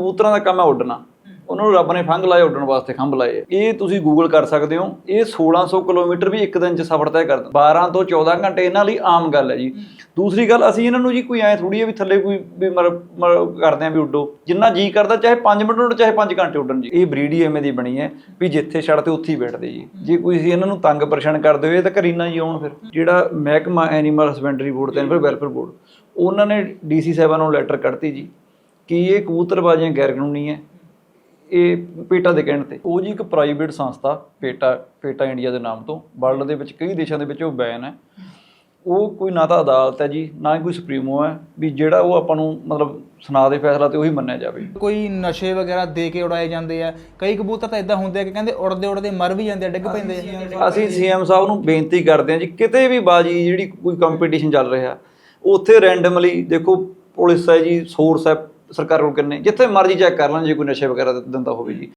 ਕਬੂਤਰਾਂ ਦਾ ਕੰਮ ਹੈ ਉੱਡਣਾ। ਉਹਨਾਂ ਨੂੰ ਰੱਬ ਨੇ ਫੰਗ ਲਾਏ ਉੱਡਣ ਵਾਸਤੇ ਖੰਭ ਲਾਏ। ਇਹ ਤੁਸੀਂ ਗੂਗਲ ਕਰ ਸਕਦੇ ਹੋ। ਇਹ 1600 ਕਿਲੋਮੀਟਰ ਵੀ ਇੱਕ ਦਿਨ 'ਚ ਸਫ਼ਰ ਤੈਅ ਕਰ ਦਿੰਦੇ। 12 ਤੋਂ 14 ਘੰਟੇ ਇਹਨਾਂ ਲਈ ਆਮ ਗੱਲ ਹੈ ਜੀ। ਦੂਸਰੀ ਗੱਲ ਅਸੀਂ ਇਹਨਾਂ ਨੂੰ ਜੀ ਕੋਈ ਐ ਥੋੜੀ ਹੈ ਵੀ ਥੱਲੇ ਕੋਈ ਵੀ ਮਰ ਕਰਦੇ ਆ ਵੀ ਉੱਡੋ। ਜਿੰਨਾ ਜੀ ਕਰਦਾ ਚਾਹੇ 5 ਮਿੰਟ ਉੱਡ ਚਾਹੇ 5 ਘੰਟੇ ਉੱਡਣ ਜੀ। ਇਹ ਬਰੀਡ ਹੀ ਐਵੇਂ ਦੀ ਬਣੀ ਹੈ ਵੀ ਜਿੱਥੇ ਛੱਡ ਤੇ ਉੱਥੇ ਹੀ ਬੈਠਦੇ ਜੀ। ਜੇ ਕੋਈ ਅਸੀਂ ਇਹਨਾਂ ਨੂੰ ਤੰਗ ਪਰੇਸ਼ਾਨ ਕਰਦੇ ਹੋਏ ਤਾਂ ਘਰੀ ਨਾ ਹੀ ਆਉਣ ਫਿਰ। ਜਿਹੜਾ ਮਹਿਕਮਾ ਐਨੀਮਲ ਹਸਬੈਂਡਰੀ ਬੋਰਡ ਤੇ ਐਨੀਮਲ ਵੈਲਫੇਅਰ ਬੋਰਡ। ਉਹਨਾਂ ਨੇ ਡੀਸੀ ਸਾਹਿਬਾਂ ਨੂੰ ਲੈਟਰ ਕੱਢਤੀ ਜੀ। ਕਿ ਇਹ ਕਬੂਤਰਬਾਜ਼ੀਆਂ ਗੈਰ ਕਾਨੂੰਨੀ ਹੈ। ਇਹ ਪੇਟਾ ਦੇ ਕਹਿਣ ਤੇ। ਉਹ ਜੀ ਇੱਕ ਪ੍ਰਾਈਵੇਟ ਸੰਸਥਾ ਪੇਟਾ ਪੇਟਾ ਇੰਡੀਆ ਦੇ ਨਾਮ ਤੋਂ। ਵਰਲਡ ਦੇ ਵਿੱਚ ਕਈ ਦੇਸ਼ਾਂ ਦੇ ਵਿੱਚ ਉਹ ਬੈਨ ਹੈ। ਉਹ ਕੋਈ ਨਾ ਤਾਂ ਅਦਾਲਤ ਹੈ ਜੀ ਨਾ ਹੀ ਕੋਈ ਸੁਪਰੀਮੋ ਹੈ ਵੀ ਜਿਹੜਾ ਉਹ ਆਪਾਂ ਨੂੰ ਮਤਲਬ ਸੁਣਾ ਦੇ ਫੈਸਲਾ ਤੇ ਉਹੀ ਮੰਨਿਆ ਜਾਵੇ। ਕੋਈ ਨਸ਼ੇ ਵਗੈਰਾ ਦੇ ਕੇ ਉਡਾਏ ਜਾਂਦੇ ਆ। ਕਈ ਕਬੂਤਰ ਤਾਂ ਇਦਾਂ ਹੁੰਦੇ ਆ ਕਿ ਕਹਿੰਦੇ ਉੜਦੇ ਉੜਦੇ ਮਰ ਵੀ ਜਾਂਦੇ ਆ ਡਿੱਗ ਪੈਂਦੇ ਆ। ਅਸੀਂ ਸੀਐਮ ਸਾਹਿਬ ਨੂੰ ਬੇਨਤੀ ਕਰਦੇ ਹਾਂ ਜੀ ਕਿਤੇ ਵੀ ਬਾਜੀ ਜਿਹੜੀ ਕੋਈ ਕੰਪੀਟੀਸ਼ਨ ਚੱਲ ਰਿਹਾ ਉੱਥੇ ਰੈਂਡਮਲੀ ਦੇਖੋ ਪੁਲਿਸ ਹੈ ਜੀ ਸੋਰਸ ਹੈ ਸਰਕਾਰ ਕੋਲ ਕਿੰਨੇ, ਜਿੱਥੇ ਮਰਜ਼ੀ ਚੈੱਕ ਕਰ ਲੈਣ, ਜੇ ਕੋਈ ਨਸ਼ੇ ਵਗੈਰਾ ਦਿੰਦਾ ਹੋਵੇ ਜੀ।